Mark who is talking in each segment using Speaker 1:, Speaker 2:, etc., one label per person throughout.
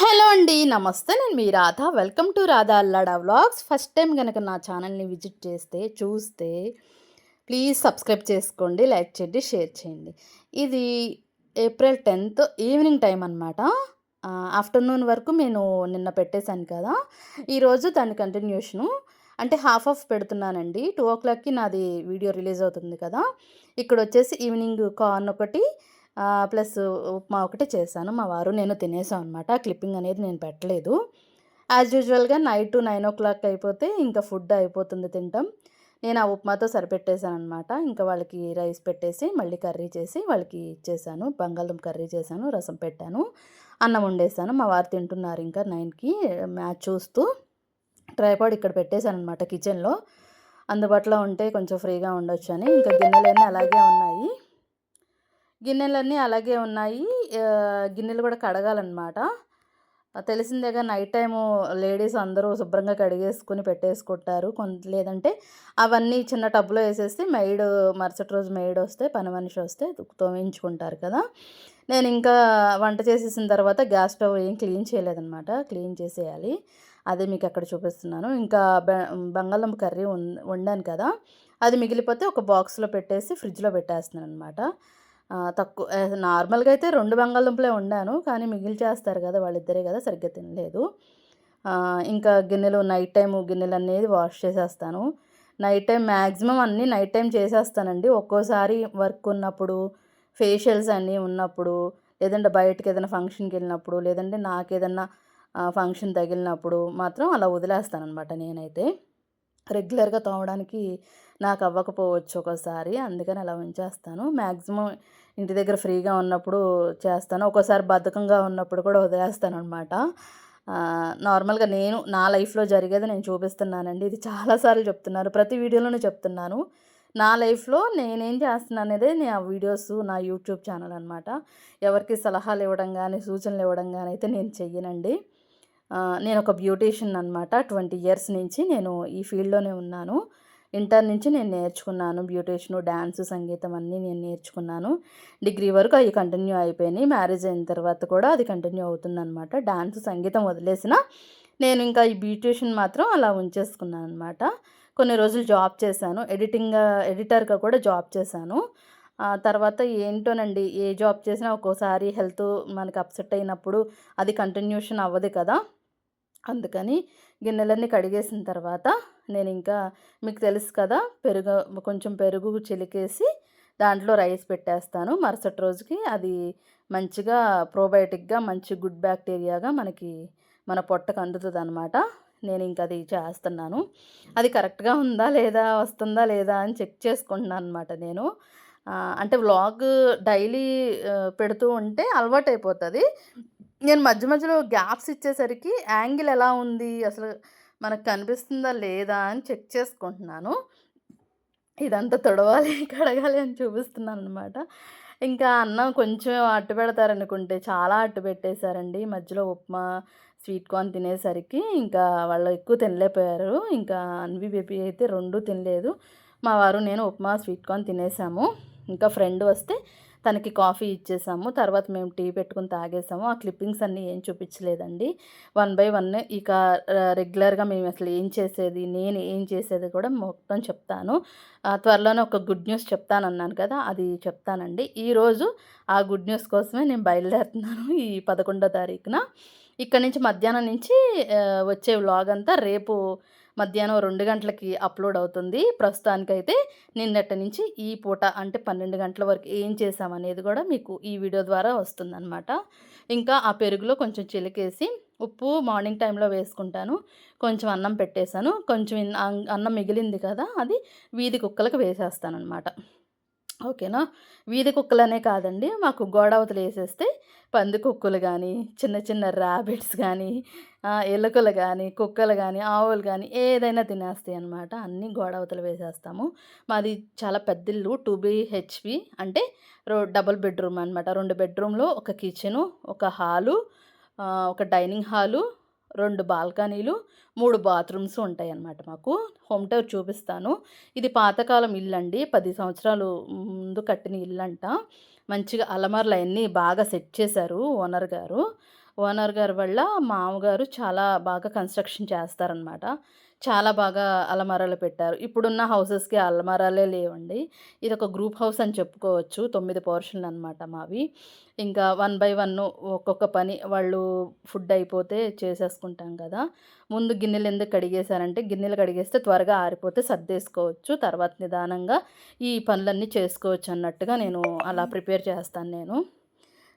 Speaker 1: Hello అండి నమస్తే. నేను మీ Radha. Welcome to Radha Allada vlogs. First time కనుక నా ఛానల్ని విజిట్ చేస్తే చూస్తే ప్లీజ్ సబ్స్క్రైబ్ చేసుకోండి లైక్ చేయండి షేర్ చేయండి. ఇది ఏప్రిల్ టెన్త్ ఈవినింగ్ టైం అనమాట ఆఫ్టర్నూన్ వరకు నేను నిన్న పెట్టేశాను కదా. ఈరోజు దాని కంటిన్యూషను. అంటే హాఫ్ ఆఫ్ పెడుతున్నానండి. టూ ఓ క్లాక్కి నాది వీడియో రిలీజ్ అవుతుంది కదా. ఇక్కడ వచ్చేసి ఈవినింగ్ కార్న్ ఒకటి ప్లస్ ఉప్మా ఒకటి చేశాను. మా వారు నేను తినేసాం అనమాట క్లిప్పింగ్ అనేది నేను పెట్టలేదు. యాజ్ యూజువల్గా నైట్ నైన్ ఓ క్లాక్ అయిపోతే ఇంకా ఫుడ్ అయిపోతుంది తింటాం. నేను ఆ ఉప్మాతో సరిపెట్టేశాను అనమాట ఇంకా వాళ్ళకి రైస్ పెట్టేసి మళ్ళీ కర్రీ చేసి వాళ్ళకి ఇచ్చేసాను బంగాళదుంప కర్రీ చేశాను రసం పెట్టాను అన్నం వండేసాను మా వారు తింటున్నారు ఇంకా నైన్కి మ్యాచ్ చూస్తూ ట్రైపాడ్ ఇక్కడ పెట్టేశాను అనమాట కిచెన్లో అందుబాటులో ఉంటే కొంచెం ఫ్రీగా ఉండొచ్చు అని ఇంకా గిన్నెలన్నీ అలాగే ఉన్నాయి. గిన్నెలన్నీ అలాగే ఉన్నాయి. గిన్నెలు కూడా కడగాలన్నమాట. తెలిసిందేగా నైట్ టైము లేడీస్ అందరూ శుభ్రంగా కడిగేసుకుని పెట్టేసుకుంటారు. కొంత లేదంటే అవన్నీ చిన్న టబ్లో వేసేసి మెయిడ్ మరుసటి రోజు మెయిడ్ వస్తే పని మనిషి వస్తే తోమించుకుంటారు కదా. నేను ఇంకా వంట చేసేసిన తర్వాత గ్యాస్ స్టవ్ ఏం క్లీన్ చేయలేదన్నమాట. క్లీన్ చేసేయాలి. అదే మీకు అక్కడ చూపిస్తున్నాను. ఇంకా బంగాళం కర్రీ వండాను కదా. అది మిగిలిపోతే ఒక బాక్స్లో పెట్టేసి ఫ్రిడ్జ్లో పెట్టేస్తున్నాను అనమాట తక్కువ నార్మల్గా అయితే రెండు బంగాళదుంపలే వండాను కానీ మిగిలి చేస్తారు కదా వాళ్ళిద్దరే కదా సరిగ్గా తినలేదు. ఇంకా గిన్నెలు నైట్ టైం గిన్నెలు అనేది వాష్ చేసేస్తాను. నైట్ టైం మ్యాక్సిమం అన్నీ నైట్ టైం చేసేస్తానండి. ఒక్కోసారి వర్క్ ఉన్నప్పుడు ఫేషియల్స్ అన్నీ ఉన్నప్పుడు లేదంటే బయటకి ఏదైనా ఫంక్షన్కి వెళ్ళినప్పుడు లేదంటే నాకు ఏదన్నా ఫంక్షన్ తగిలినప్పుడు మాత్రం అలా వదిలేస్తానమాట నేనైతే. రెగ్యులర్గా తోమడానికి నాకు అవ్వకపోవచ్చు ఒకసారి. అందుకని అలా ఉంచేస్తాను. మ్యాక్సిమం ఇంటి దగ్గర ఫ్రీగా ఉన్నప్పుడు చేస్తాను. ఒక్కోసారి బద్ధకంగా ఉన్నప్పుడు కూడా వదిలేస్తాను అనమాట నార్మల్గా నేను నా లైఫ్లో జరిగేది నేను చూపిస్తున్నానండి. ఇది చాలాసార్లు చెప్తున్నారు. ప్రతి వీడియోలోనే చెప్తున్నాను. నా లైఫ్లో నేనేం చేస్తున్నాను అనేది నా వీడియోస్ నా యూట్యూబ్ ఛానల్ అనమాట ఎవరికి సలహాలు ఇవ్వడం కానీ సూచనలు ఇవ్వడం కానీ అయితే నేను చెయ్యనండి. నేను ఒక బ్యూటీషియన్ అనమాట ట్వంటీ ఇయర్స్ నుంచి నేను ఈ ఫీల్డ్లోనే ఉన్నాను. ఇంటర్ నుంచి నేను నేర్చుకున్నాను బ్యూటీషియన్ డ్యాన్స్ సంగీతం అన్నీ నేను నేర్చుకున్నాను. డిగ్రీ వరకు అవి కంటిన్యూ అయిపోయినాయి. మ్యారేజ్ అయిన తర్వాత కూడా అది కంటిన్యూ అవుతుందన్నమాట. డ్యాన్స్ సంగీతం వదిలేసిన నేను ఇంకా ఈ బ్యూటీషియన్ మాత్రం అలా ఉంచేసుకున్నాను అనమాట కొన్ని రోజులు జాబ్ చేశాను. ఎడిటింగ్ ఎడిటర్గా కూడా జాబ్ చేశాను. తర్వాత ఏంటోనండి ఏ జాబ్ చేసినా ఒక్కోసారి హెల్త్ మనకి అప్సెట్ అయినప్పుడు అది కంటిన్యూషన్ అవ్వదు కదా. అందుకని గిన్నెలన్నీ కడిగేసిన తర్వాత నేను ఇంకా మీకు తెలుసు కదా పెరుగు కొంచెం పెరుగు చిలికేసి దాంట్లో రైస్ పెట్టేస్తాను. మరుసటి రోజుకి అది మంచిగా ప్రోబయోటిక్గా మంచి గుడ్ బ్యాక్టీరియాగా మనకి మన పొట్టకు అందుతుంది అనమాట నేను ఇంకా అది చేస్తున్నాను. అది కరెక్ట్గా ఉందా లేదా వస్తుందా లేదా అని చెక్ చేసుకుంటున్నాను అనమాట నేను అంటే వ్లాగ్ డైలీ పెడుతూ ఉంటే అలవాటు అయిపోతుంది నేను మధ్య మధ్యలో గ్యాప్స్ ఇచ్చేసరికి యాంగిల్ ఎలా ఉంది అసలు మనకు కనిపిస్తుందా లేదా అని చెక్ చేసుకుంటున్నాను. ఇదంతా తొడవాలి కడగాలి అని చూపిస్తున్నాను అనమాట ఇంకా అన్నం కొంచెం అట్టు పెడతారనుకుంటే చాలా అట్టు పెట్టేశారండి. మధ్యలో ఉప్మా స్వీట్ కార్న్ తినేసరికి ఇంకా వాళ్ళు ఎక్కువ తినలేకపోయారు. ఇంకా అన్వి బేబీ అయితే రెండు తినలేదు. మా వారు నేను ఉప్మా స్వీట్ కార్న్ తినేసాము. ఇంకా ఫ్రెండ్ వస్తే తనకి కాఫీ ఇచ్చేసాము. తర్వాత మేము టీ పెట్టుకుని తాగేసాము. ఆ క్లిప్పింగ్స్ అన్నీ ఏం చూపించలేదండి. వన్ బై వన్ ఇక రెగ్యులర్గా మేము అసలు ఏం చేసేది నేను ఏం చేసేది కూడా మొత్తం చెప్తాను. త్వరలోనే ఒక గుడ్ న్యూస్ చెప్తానన్నాను కదా అది చెప్తానండి. ఈరోజు ఆ గుడ్ న్యూస్ కోసమే నేను బయలుదేరుతున్నాను ఈ పదకొండో తారీఖున. ఇక్కడ నుంచి మధ్యాహ్నం నుంచి వచ్చే వ్లాగ్ అంతా రేపు మధ్యాహ్నం రెండు గంటలకి అప్లోడ్ అవుతుంది. ప్రస్తుతానికైతే నిన్నటి నుంచి ఈ పూట అంటే పన్నెండు గంటల వరకు ఏం చేసామనేది కూడా మీకు ఈ వీడియో ద్వారా వస్తుందన్నమాట. ఇంకా ఆ పెరుగులో కొంచెం చిలికేసి ఉప్పు మార్నింగ్ టైంలో వేసుకుంటాను. కొంచెం అన్నం పెట్టేశాను. కొంచెం అన్నం మిగిలింది కదా అది వీధి కుక్కలకు వేసేస్తాను అనమాట ఓకేనా? వీధి కుక్కలనే కాదండి. మాకు గోడవతలు వేసేస్తే పంది కుక్కలు కానీ చిన్న చిన్న ర్యాబిట్స్ కానీ ఎలుకలు కానీ కుక్కలు కానీ ఆవులు కానీ ఏదైనా తినేస్తాయి అనమాట అన్నీ గోడవతలు వేసేస్తాము. మాది చాలా పెద్ద ఇల్లు టూ బిహెచ్పి అంటే రో డబుల్ బెడ్రూమ్ అనమాట రెండు బెడ్రూమ్లో ఒక కిచెను ఒక హాలు ఒక డైనింగ్ హాలు రెండు బాల్కనీలు మూడు బాత్రూమ్స్ ఉంటాయి అన్నమాట మాకు. హోమ్ టూర్ చూపిస్తాను. ఇది పాతకాలం ఇల్లు అండి పది సంవత్సరాలు ముందు కట్టిన ఇల్లు అంట మంచిగా అలమర్లు అవన్నీ బాగా సెట్ చేశారు ఓనర్ గారు. ఓనర్ గారి వల్ల మామగారు చాలా బాగా కన్స్ట్రక్షన్ చేస్తారనమాట. చాలా బాగా అలమారాలు పెట్టారు. ఇప్పుడున్న హౌసెస్‌కి అలమారాలే లేవండి. ఇది ఒక గ్రూప్ హౌస్ అని చెప్పుకోవచ్చు. తొమ్మిది పోర్షన్లు అనమాట మావి. ఇంకా వన్ బై వన్ ఒక్కొక్క పని వాళ్ళు ఫుడ్ అయిపోతే చేసేసుకుంటాం కదా! ముందు గిన్నెలు ఎందుకు కడిగేశారంటే గిన్నెలు కడిగేస్తే త్వరగా ఆరిపోతే సర్దేసుకోవచ్చు. తర్వాత నిదానంగా ఈ పనులన్నీ చేసుకోవచ్చు అన్నట్టుగా నేను అలా ప్రిపేర్ చేస్తాను నేను.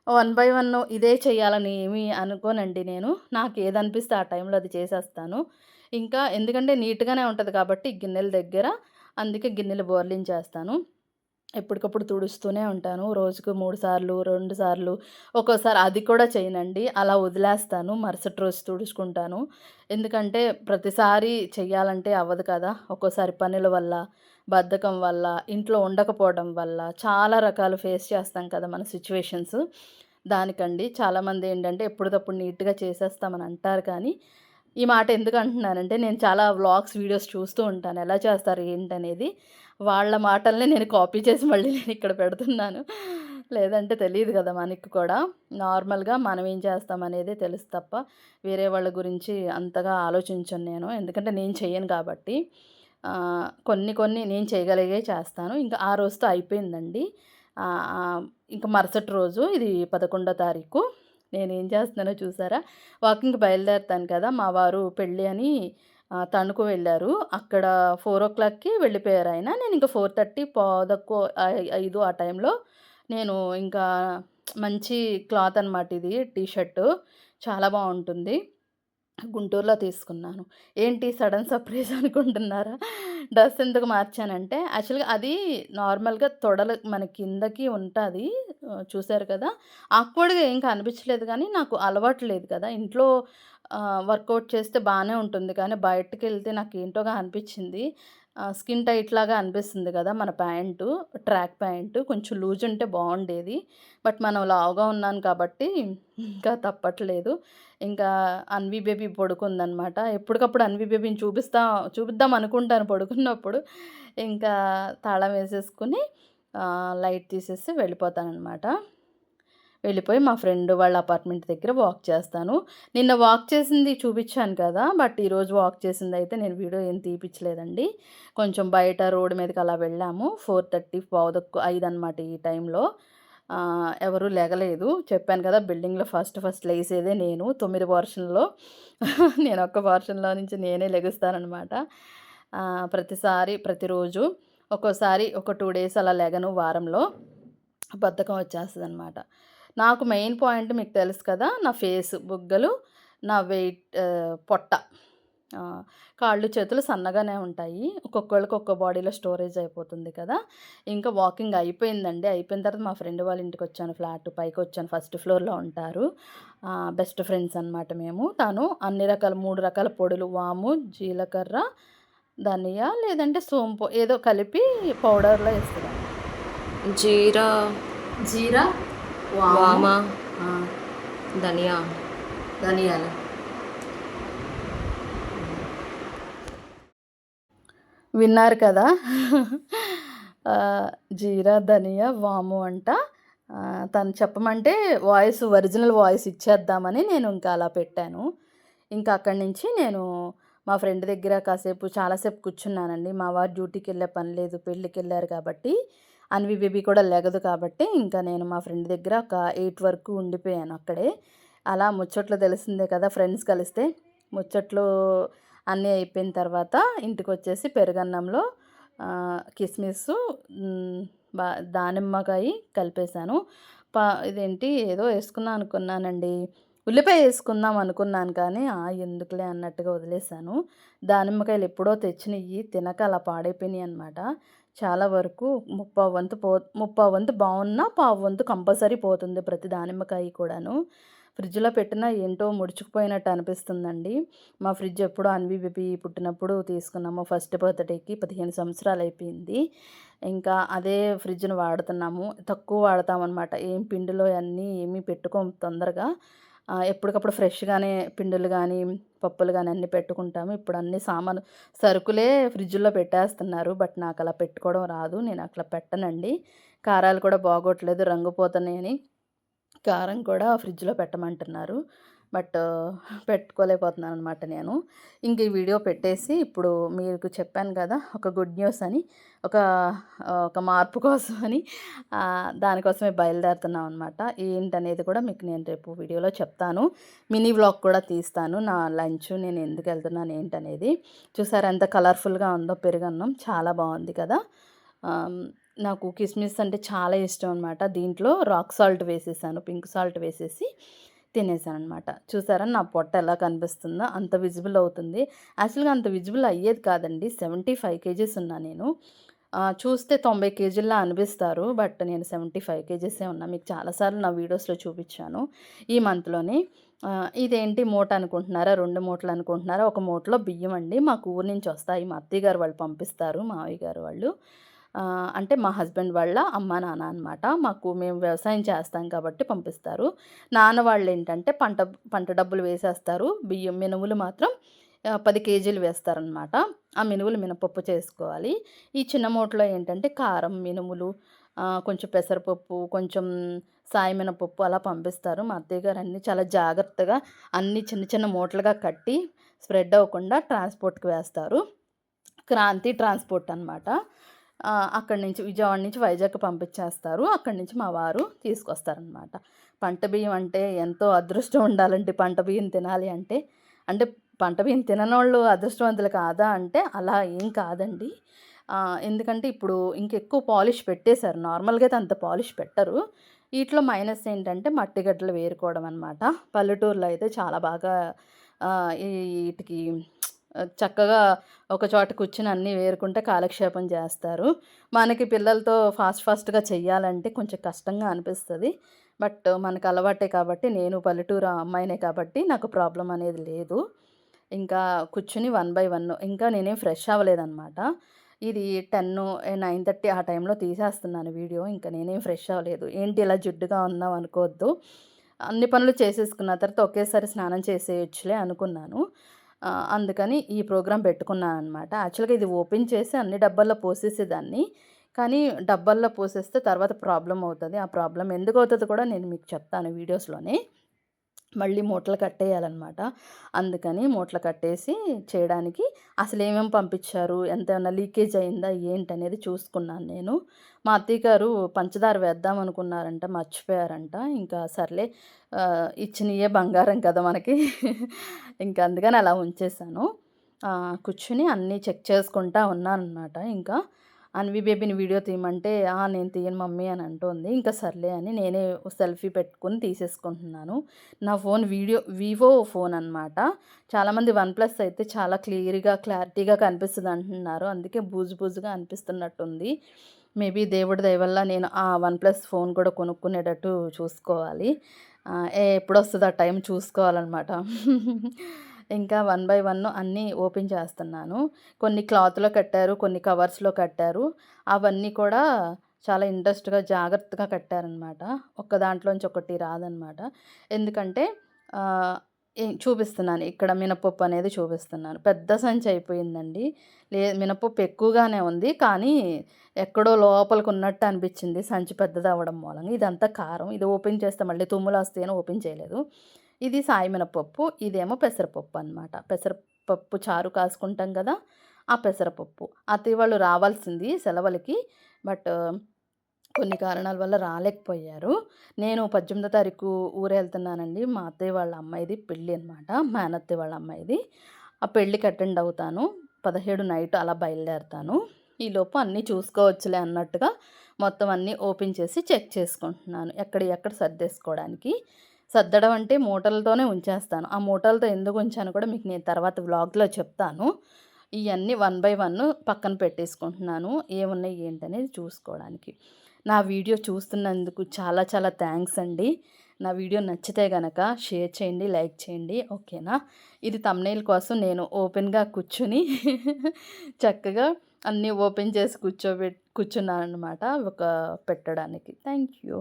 Speaker 1: వన్ బై వన్ ఇదే చేయాలని ఏమి అనుకోనండి నేను. నాకు ఏదనిపిస్తే ఆ టైంలో అది చేసేస్తాను. ఇంకా ఎందుకంటే నీట్‌గానే ఉంటుంది కాబట్టి గిన్నెల దగ్గర అందుకే గిన్నెలు బోర్లించేస్తాను. ఎప్పటికప్పుడు తుడుస్తూనే ఉంటాను. రోజుకు మూడు సార్లు, రెండు సార్లు ఒక్కోసారి అది కూడా చేయనండి. అలా వదిలేస్తాను. మరుసటి రోజు తుడుచుకుంటాను. ఎందుకంటే ప్రతిసారి చెయ్యాలంటే అవ్వదు కదా! ఒక్కోసారి పనుల వల్ల, బద్ధకం వల్ల, ఇంట్లో ఉండకపోవడం వల్ల చాలా రకాలు ఫేస్ చేస్తాం కదా! మన సిచ్యువేషన్స్ దానికండి. చాలామంది ఏంటంటే ఎప్పటికప్పుడు నీట్‌గా చేసేస్తామని అంటారు కానీ, ఈ మాట ఎందుకు అంటున్నానంటే నేను చాలా వ్లాగ్స్, వీడియోస్ చూస్తూ ఉంటాను. ఎలా చేస్తారు ఏంటనేది. వాళ్ళ మాటల్ని నేను కాపీ చేసి మళ్ళీ నేను ఇక్కడ పెడుతున్నాను. లేదంటే తెలియదు కదా మనకి కూడా. నార్మల్‌గా మనం ఏం చేస్తాం అనేది తెలుసు తప్ప, వేరే వాళ్ళ గురించి అంతగా ఆలోచించను నేను. ఎందుకంటే నేను చెయ్యను కాబట్టి. కొన్ని కొన్ని నేను చేయగలిగే చేస్తాను. ఇంకా ఆ రోజుతో అయిపోయిందండి. ఇంకా మరుసటి రోజు ఇది 11 తారీఖు. నేను ఏం చేస్తున్నానో చూసారా? వాకింగ్ బయలుదేరుతాను కదా! మా వారు పెళ్ళి అని తణుకు వెళ్ళారు అక్కడ 4:00కి వెళ్ళిపోయారాయన. నేనింక 4:30 పావుతక్కువ ఐ ఐదు ఆ టైంలో నేను ఇంకా మంచి క్లాత్ అనమాట ఇది టీ షర్టు. చాలా బాగుంటుంది గుంటూరులో తీసుకున్నాను. ఏంటి సడన్ సర్ప్రైజ్ అనుకుంటున్నారా? డ్రెస్ ఎందుకు మార్చానంటే యాక్చువల్‌గా అది నార్మల్‌గా తొడలు మన కిందకి ఉంటుంది చూశారు కదా! ఆక్వర్డ్‌గా ఏం కనిపించలేదు కానీ నాకు అలవాటు లేదు కదా! ఇంట్లో వర్కౌట్ చేస్తే బాగానే ఉంటుంది. కానీ బయటకెళ్తే నాకేంటోగా అనిపించింది. స్కిన్ టైట్ లాగా అనిపిస్తుంది కదా! మన ప్యాంటు, ట్రాక్ ప్యాంటు కొంచెం లూజ్ ఉంటే బాగుండేది బట్ మనం లావుగా ఉన్నాను కాబట్టి ఇంకా తప్పట్లేదు. ఇంకా అన్వి బేబీ పడుకుందనమాట. ఎప్పటికప్పుడు అన్వి బేబీని చూపిస్తా చూపిద్దాం అనుకుంటాను పడుకున్నప్పుడు. ఇంకా తాళం వేసేసుకొని లైట్ తీసేసి వెళ్ళిపోతాననమాట. వెళ్ళిపోయి మా ఫ్రెండ్ వాళ్ళ అపార్ట్మెంట్ దగ్గర వాక్ చేస్తాను. నిన్న వాక్ చేసింది చూపించాను కదా! బట్ ఈరోజు వాక్ చేసింది అయితే నేను వీడియో ఏం తీపిచ్చలేదండి. కొంచెం బయట రోడ్డు మీదకి అలా వెళ్ళాము. ఫోర్ థర్టీ పావుదక్కు ఐదు అనమాట ఈ టైంలో. ఎవరూ ఎవరు లెగలేదు. చెప్పాను కదా! బిల్డింగ్‌లో ఫస్ట్ ఫస్ట్ లేసేదే నేను. తొమ్మిది పోర్షన్‌లో ఒక్క పోర్షన్‌లో నుంచి నేనే లెగుస్తాననమాట. ప్రతిసారి ప్రతిరోజు ఒక్కోసారి ఒక టూ డేస్ అలా లెగను వారంలో. బద్ధకం వచ్చేస్తుంది అనమాట నాకు మెయిన్ పాయింట్ మీకు తెలుసు కదా! నా ఫేసు, బుగ్గలు, నా వెయిట్ పొట్ట. కాళ్ళు, చేతులు సన్నగానే ఉంటాయి. ఒక్కొక్కళ్ళకి ఒక్కో బాడీలో స్టోరేజ్ అయిపోతుంది కదా! ఇంకా వాకింగ్ అయిపోయిందండి. అయిపోయిన తర్వాత మా ఫ్రెండ్ వాళ్ళ ఇంటికొచ్చాను ఫ్లాట్ పైకొచ్చాను. ఫస్ట్ ఫ్లోర్‌లో ఉంటారు. బెస్ట్ ఫ్రెండ్స్ అనమాట మేము. తను అన్ని రకాల 3 రకాల పొడులు వాము, జీలకర్ర, ధనియా లేదంటే సోంపు ఏదో కలిపి పౌడర్‌లో ఏస్తదనమాట.
Speaker 2: జీరా,
Speaker 1: జీరా, వాము!
Speaker 2: ధనియా.
Speaker 1: ధనియాలు. విన్నారు కదా! జీరా, ధనియా, వాము అంట. తను చెప్పమంటే వాయిస్ ఒరిజినల్ వాయిస్ ఇచ్చేద్దామని నేను ఇంకా అలా పెట్టాను. ఇంకా అక్కడి నుంచి నేను మా ఫ్రెండ్ దగ్గర కాసేపు చాలా సేపు కూర్చున్నానండి. మా వారు డ్యూటీకెళ్ళే పని లేదు. పెళ్ళికెళ్ళారు కాబట్టి, అన్వి బేబీ కూడా లెగదు కాబట్టి, ఇంకా నేను మా ఫ్రెండ్ దగ్గర ఒక ఎయిట్ వరకు ఉండిపోయాను అక్కడే. అలా ముచ్చట్లు తెలిసిందే కదా! ఫ్రెండ్స్ కలిస్తే. ముచ్చట్లు అన్నీ అయిపోయిన తర్వాత ఇంటికొచ్చేసి పెరుగన్నంలో కిస్మిస్ బా దానిమ్మకాయ కలిపేసాను. పా ఇదేంటి ఏదో వేసుకుందాం అనుకున్నానండి. ఉల్లిపాయ వేసుకుందాం అనుకున్నాను కానీ, ఆ! ఎందుకులే అన్నట్టుగా వదిలేసాను. దానిమ్మకాయలు ఎప్పుడో తెచ్చినవి తినక అలా పాడైపోయినాయి అనమాట చాలా వరకు ముప్పా వంతు పో ముప్పా వంతు బాగున్నా పావు వంతు కంపల్సరీ పోతుంది ప్రతి దానిమ్మకాయ కూడాను. ఫ్రిడ్జ్‌లో పెట్టినా ఏంటో ముడుచుకుపోయినట్టు అనిపిస్తుందండి. మా ఫ్రిడ్జ్ ఎప్పుడో అన్వి పుట్టినప్పుడు తీసుకున్నాము. ఫస్ట్ బర్త్‌డేకి 15 సంవత్సరాలు అయిపోయింది. ఇంకా అదే ఫ్రిడ్జ్‌ని వాడుతున్నాము. తక్కువ వాడతామన్నమాట ఏం పిండిలో అన్నీ ఏమి పెట్టుకోము తొందరగా. ఎప్పటికప్పుడు ఫ్రెష్‌గానే పిండులు కానీ పప్పులు కానీ అన్నీ పెట్టుకుంటాము. ఇప్పుడు అన్ని సామాను సరుకులే ఫ్రిడ్జ్‌లో పెట్టేస్తున్నారు. బట్ నాకు అలా పెట్టుకోవడం రాదు. నేను అట్లా పెట్టనండి. కారాలు కూడా బాగోట్లేదు రంగు పోతున్నాయని, కారం కూడా ఫ్రిడ్జ్‌లో పెట్టమంటున్నారు. బట్ పెట్టుకోలేకపోతున్నాను అనమాట నేను. ఇంక ఈ వీడియో పెట్టేసి ఇప్పుడు మీకు చెప్పాను కదా ఒక గుడ్ న్యూస్ అని ఒక ఒక మార్పు కోసం అని దానికోసమే బయలుదేరుతున్నాం అనమాట ఏంటనేది కూడా మీకు నేను రేపు వీడియోలో చెప్తాను. మినీ వ్లాగ్ కూడా తీస్తాను. నా లంచ్ నేను ఎందుకు వెళ్తున్నాను ఏంటనేది. చూసారు ఎంత కలర్ఫుల్గా ఉందో పెరుగన్నం. చాలా బాగుంది కదా. నాకు కిస్మిస్ అంటే చాలా ఇష్టం అనమాట దీంట్లో రాక్ సాల్ట్ వేసేసాను. పింక్ సాల్ట్ వేసేసి తినేసాను అనమాట చూసారా నా పొట్ట ఎలా కనిపిస్తుందో? అంత విజిబుల్ అవుతుంది. యాక్చువల్గా అంత విజిబుల్ అయ్యేది కాదండి. సెవెంటీ ఫైవ్ కేజీస్ ఉన్నా నేను. చూస్తే తొంభై కేజీల్లా అనిపిస్తారు. బట్ నేను సెవెంటీ ఫైవ్ కేజీసే ఉన్నా. మీకు చాలాసార్లు నా వీడియోస్లో చూపించాను. ఈ మంత్లోనే. ఇదేంటి మూట అనుకుంటున్నారా? రెండు మూటలు అనుకుంటున్నారా? ఒక మూటలో బియ్యం అండి. మాకు ఊరు నుంచి వస్తాయి. మా అత్తయ్య గారు వాళ్ళు పంపిస్తారు. మావయ్య గారు వాళ్ళు. అంటే మా హస్బెండ్ వాళ్ళ అమ్మ నాన్న అనమాట మాకు మేము వ్యవసాయం చేస్తాం కాబట్టి పంపిస్తారు. నాన్న వాళ్ళు ఏంటంటే పంట పంట డబ్బులు వేసేస్తారు. బియ్యం మినుములు మాత్రం పది కేజీలు వేస్తారనమాట ఆ మినుములు మినపప్పు చేసుకోవాలి. ఈ చిన్న మూటలో ఏంటంటే కారం మినుములు కొంచెం పెసరపప్పు కొంచెం సాయి మినపప్పు అలా పంపిస్తారు. మా అత్తయ్య గారు అన్నీ చాలా జాగ్రత్తగా అన్ని చిన్న చిన్న మూటలుగా కట్టి స్ప్రెడ్ అవ్వకుండా ట్రాన్స్పోర్ట్కి వేస్తారు. క్రాంతి ట్రాన్స్పోర్ట్ అనమాట అక్కడి నుంచి విజయవాడ నుంచి వైజాగ్ పంపించేస్తారు. అక్కడి నుంచి మా వారు తీసుకొస్తారనమాట పంట బియ్యం అంటే ఎంతో అదృష్టం ఉండాలంటే పంట బియ్యం తినాలి అంటే. అంటే పంట బియ్యం తిననోళ్ళు అదృష్టవంతులు కాదా అంటే అలా ఏం కాదండి. ఎందుకంటే ఇప్పుడు ఇంకెక్కువ పాలిష్ పెట్టేశారు. నార్మల్గా అయితే అంత పాలిష్ పెట్టరు. వీటిలో మైనస్ ఏంటంటే మట్టి గడ్డలు వేరుకోవడం అనమాట పల్లెటూరులో అయితే చాలా బాగా వీటికి చక్కగా ఒక చోట కూర్చుని అన్నీ వేరుకుంటే కాలక్షేపం చేస్తారు. మనకి పిల్లలతో ఫాస్ట్ ఫాస్ట్గా చెయ్యాలంటే కొంచెం కష్టంగా అనిపిస్తుంది. బట్ మనకు అలవాటే కాబట్టి నేను పల్లెటూరు అమ్మాయినే కాబట్టి నాకు ప్రాబ్లం అనేది లేదు. ఇంకా కూర్చుని వన్ బై వన్ ఇంకా నేనేం ఫ్రెష్ అవ్వలేదన్నమాట. ఇది టెన్ నైన్ థర్టీ ఆ టైంలో తీసేస్తున్నాను వీడియో. ఇంకా నేనేం ఫ్రెష్ అవ్వలేదు. ఏంటి ఇలా జిడ్డుగా ఉందాం అనుకోవద్దు. అన్ని పనులు చేసేసుకున్న తర్వాత ఒకేసారి స్నానం చేసేయచ్చులే అనుకున్నాను. అందుకని ఈ ప్రోగ్రాం పెట్టుకున్నాను అనమాట యాక్చువల్గా ఇది ఓపెన్ చేసి అన్ని డబ్బాల్లో పోసేసేదాన్ని. కానీ డబ్బాల్లో పోసేస్తే తర్వాత ప్రాబ్లం అవుతుంది. ఆ ప్రాబ్లం ఎందుకు అవుతుంది కూడా నేను మీకు చెప్తాను వీడియోస్లోనే. మళ్ళీ మూటలు కట్టేయాలన్నమాట. అందుకని మూటలు కట్టేసి చేయడానికి అసలు ఏమేమి పంపించారు? ఎంత ఏమైనా లీకేజ్ అయిందా? ఏంటనేది చూసుకున్నాను నేను. మా అత్తయ్య గారు పంచదార వేద్దాం అనుకున్నారంట మర్చిపోయారంట. ఇంకా సర్లే ఇచ్చినయే బంగారం కదా మనకి. ఇంకా అందుకని అలా ఉంచేసాను కూర్చుని అన్నీ చెక్ చేసుకుంటా ఉన్నాను అనమాట ఇంకా అన్వి బేబీని వీడియో తీయమంటే నేను తీయను మమ్మీ అని అంటోంది. ఇంకా సర్లే అని నేనే సెల్ఫీ పెట్టుకుని తీసేసుకుంటున్నాను. నా ఫోన్ వీడియో వివో ఫోన్ అనమాట చాలామంది వన్ ప్లస్ అయితే చాలా క్లియర్గా క్లారిటీగా కనిపిస్తుంది అంటున్నారు. అందుకే బూజు బూజుగా అనిపిస్తున్నట్టుంది. మేబీ దేవుడి దయ వల్ల నేను ఆ వన్ ప్లస్ ఫోన్ కూడా కొనుక్కునేటట్టు చూసుకోవాలి. ఏ ఎప్పుడు వస్తుంది ఆ టైం చూసుకోవాలన్నమాట. ఇంకా వన్ బై వన్ అన్నీ ఓపెన్ చేస్తున్నాను. కొన్ని క్లాత్లో కట్టారు కొన్ని కవర్స్లో కట్టారు. అవన్నీ కూడా చాలా ఇంట్రెస్ట్గా జాగ్రత్తగా కట్టారనమాట. ఒక్క దాంట్లోంచి ఒకటి రాదనమాట. ఎందుకంటే చూపిస్తున్నాను. ఇక్కడ మినపప్పు అనేది చూపిస్తున్నాను. పెద్ద సంచి అయిపోయిందండి. లే మినపప్పు ఎక్కువగానే ఉంది. కానీ ఎక్కడో లోపలికి ఉన్నట్టు అనిపించింది. సంచి పెద్దది అవ్వడం మూలంగా. ఇదంతా కారం. ఇది ఓపెన్ చేస్తే మళ్ళీ తుమ్ములు వస్తాయని ఓపెన్ చేయలేదు. ఇది సాయమినపప్పు ఇదేమో పెసరపప్పు అనమాట పెసరపప్పు చారు కాసుకుంటాం కదా ఆ పెసరపప్పు. అత్తయ్య వాళ్ళు రావాల్సింది సెలవులకి బట్ కొన్ని కారణాల వల్ల రాలేకపోయారు. నేను పద్దెనిమిదో తారీఖు ఊరు వెళ్తున్నానండి. మా అత్తయ్య వాళ్ళ అమ్మాయిది పెళ్ళి అనమాట మేనత్తయ్య వాళ్ళ అమ్మాయిది. ఆ పెళ్ళికి అటెండ్ అవుతాను. పదిహేడు నైట్ అలా బయలుదేరుతాను. ఈలోపు అన్నీ చూసుకోవచ్చులే అన్నట్టుగా మొత్తం అన్నీ ఓపెన్ చేసి చెక్ చేసుకుంటున్నాను. ఎక్కడ ఎక్కడ సర్దేసుకోవడానికి. సర్దడం అంటే మూటలతోనే ఉంచేస్తాను. ఆ మూటలతో ఎందుకు ఉంచాను కూడా మీకు నేను తర్వాత వ్లాగ్లో చెప్తాను. ఇవన్నీ వన్ బై వన్ పక్కన పెట్టేసుకుంటున్నాను. ఏమున్నాయి ఏంటనేది చూసుకోవడానికి. నా వీడియో చూస్తున్నందుకు చాలా చాలా థ్యాంక్స్ అండి. నా వీడియో నచ్చితే గనక షేర్ చేయండి లైక్ చేయండి ఓకేనా? ఇది తమ్నైల్ కోసం నేను ఓపెన్గా కూర్చుని చక్కగా అన్నీ ఓపెన్ చేసి కూర్చోబె కూర్చున్నాను అనమాట ఒక పెట్టడానికి. Thank you.